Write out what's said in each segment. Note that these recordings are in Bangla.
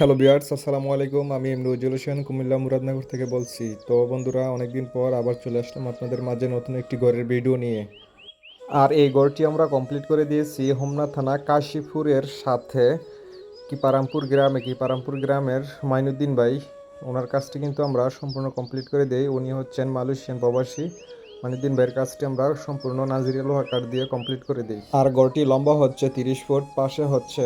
হ্যালো বিয়ার্স আসসালামু আলাইকুম। আমি এমরুজুল হোসেন কুমিল্লা মুরাদনগর থেকে বলছি। তো বন্ধুরা, অনেকদিন পর আবার চলে আসলাম আপনাদের মাঝে নতুন একটি ঘরের ভিডিও নিয়ে। আর এই ঘরটি আমরা কমপ্লিট করে দিয়েছি হোমনা থানা কাশীপুরের সাথে কিপারামপুর গ্রামে। কিপারামপুর গ্রামের মাইনুদ্দিন ভাই, ওনার কাজটি কিন্তু আমরা সম্পূর্ণ কমপ্লিট করে দিই। উনি হচ্ছেন মালয়েশিয়ান প্রবাসী। মাইনুদ্দিন ভাইয়ের কাজটি আমরা সম্পূর্ণ নাজিরিয়া লোহা কাঠ দিয়ে কমপ্লিট করে দিই। আর গড়টি লম্বা হচ্ছে তিরিশ ফুট, পাশে হচ্ছে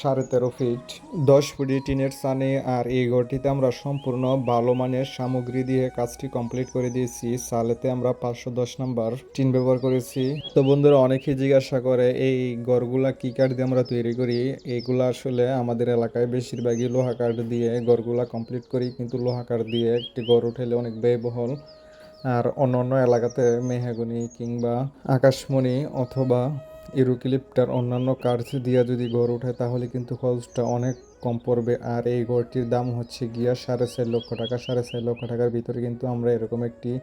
সাড়ে তেরো ফিট। দশ ফুটি টিনের সানে, আর এই ঘরটিতে আমরা সম্পূর্ণ ভালো মানের সামগ্রী দিয়ে কাজটি কমপ্লিট করে দিয়েছি। সালেতে আমরা পাঁচশো দশ নাম্বার টিন ব্যবহার করেছি। তো বন্ধুরা, অনেকেই জিজ্ঞাসা করে, এই ঘরগুলা কি কাঠ দিয়ে আমরা তৈরি করি? এইগুলা আসলে আমাদের এলাকায় বেশিরভাগই লোহা কাঠ দিয়ে ঘরগুলা কমপ্লিট করি। কিন্তু লোহা কাঠ দিয়ে একটি ঘর উঠেলে অনেক ব্যয়বহুল। আর অন্য অন্য এলাকাতে মেহাগুনি কিংবা আকাশমণি অথবা ইউরোক্লিপ্টার অন্যান্য কাঠ দিয়ে যদি গড় ওঠে, তাহলে কিন্তু খরচটা অনেক কম পড়বে। আর এই ঘরটির দাম হচ্ছে গিয়া সাড়ে চার লক্ষ টাকা। সাড়ে চার লক্ষ টাকার ভিতরে কিন্তু আমরা এরকম একটি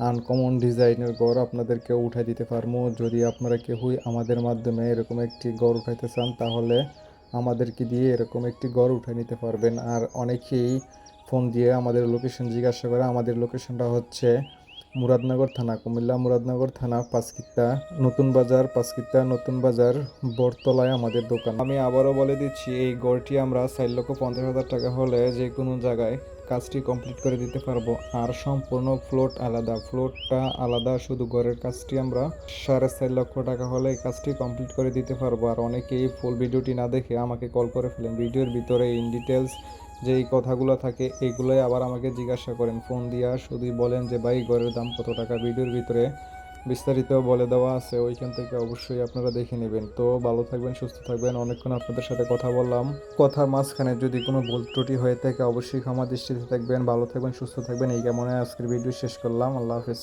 আনকমন ডিজাইনের গড় আপনাদেরকে উঠাই দিতে পারব। যদি আপনারা কেউই আমাদের মাধ্যমে এরকম একটি গড় উঠাইতে চান, তাহলে আমাদেরকে দিয়ে এরকম একটি গড় উঠে নিতে পারবেন। আর অনেকেই ফোন দিয়ে আমাদের লোকেশন জিজ্ঞাসা করে। আমাদের লোকেশনটা হচ্ছে মুরাদনগর থানা, কুমিল্লা মুরাদনগর থানা, পাঁচকিত্তা নতুন বাজার, পাঁচকিত্তা নতুন বাজার বরতলায় আমাদের দোকান। আমি আবারও বলে দিচ্ছি, এই গড়টি আমরা চার লক্ষ পঞ্চাশ হাজার টাকা হলে যে কোনো জায়গায় কাজটি কমপ্লিট করে দিতে পারব। আর সম্পূর্ণ ফ্লোট আলাদা। ফ্লোটটা আলাদা, শুধু ঘরের কাজটি আমরা সাড়ে চার লক্ষ টাকা হলে এই কাজটি কমপ্লিট করে দিতে পারব। আর অনেকেই ফুল ভিডিওটি না দেখে আমাকে কল করে ফেলেন। ভিডিওর ভিতরে ইন ডিটেলস যে এই কথাগুলো থাকে, এগুলোই আবার আমাকে জিজ্ঞাসা করেন। ফোন দিয়া শুধুই বলেন যে, ভাই, ঘরের দাম কত টাকা? ভিডিওর ভিতরে বিস্তারিত বলে দেওয়া আছে, ওইখান থেকে অবশ্যই আপনারা দেখে নেবেন। তো ভালো থাকবেন, সুস্থ থাকবেন। অনেকক্ষণ আপনাদের সাথে কথা বললাম। কথা মাঝখানে যদি কোনো ভুল ত্রুটি হয়ে থাকে, অবশ্যই ক্ষমা দৃষ্টিতে থাকবেন। ভালো থাকবেন, সুস্থ থাকবেন। এই কেমন আজকের ভিডিও শেষ করলাম। আল্লাহ হাফেজ।